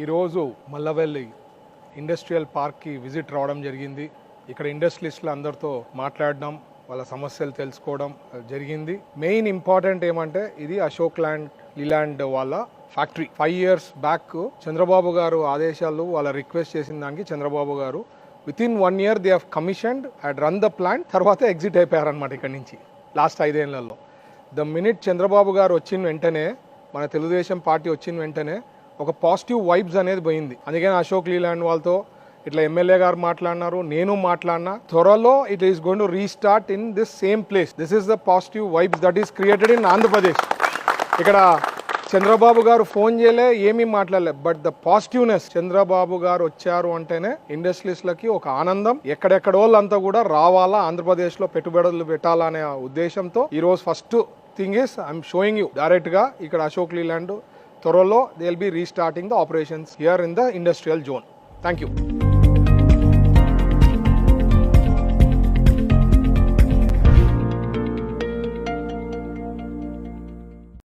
ఈరోజు మల్లవెల్లి ఇండస్ట్రియల్ పార్క్కి విజిట్ రావడం జరిగింది. ఇక్కడ ఇండస్ట్రియలిస్టులు అందరితో మాట్లాడడం వాళ్ళ సమస్యలు తెలుసుకోవడం జరిగింది. మెయిన్ ఇంపార్టెంట్ ఏమంటే ఇది అశోక్ ల్యాండ్ లీలాండ్ వాళ్ళ factory. Five years back Chandrababu garu ఆదేశాలు వాళ్ళ రిక్వెస్ట్ చేసిన దానికి Chandrababu garu with in one year they have commissioned and run the plant తర్వాత ఎగ్జిట్ అయిపోయారనమాట ఇక్కడి నుంచి లాస్ట్ ఐదేళ్ళలో. ద మినిట్ చంద్రబాబు గారు వచ్చిన వెంటనే మన తెలుగుదేశం పార్టీ వచ్చిన వెంటనే ఒక పాజిటివ్ వైబ్స్ అనేది పోయింది. అందుకని అశోక్ లీలాండ్ వాళ్ళతో ఇట్లా ఎమ్మెల్యే గారు మాట్లాడినారు నేను మాట్లాడినా త్వరలో it is going to restart in this same place this is the positive vibes that is created in Andhra Pradesh ఇక్కడ చంద్రబాబు గారు ఫోన్ చేయలే ఏమీ మాట్లాడలే. బట్ ద పాజిటివ్నెస్ చంద్రబాబు గారు వచ్చారు అంటేనే ఇండస్ట్రీస్లకి ఒక ఆనందం. ఎక్కడెక్కడ వాళ్ళంతా కూడా రావాలా ఆంధ్రప్రదేశ్లో పెట్టుబడులు పెట్టాలనే ఉద్దేశంతో. ఈరోజు first thing is I'm showing you డైరెక్ట్గా ఇక్కడ Ashok Leyland Torollo, they'll be restarting the operations here in the industrial zone. Thank you.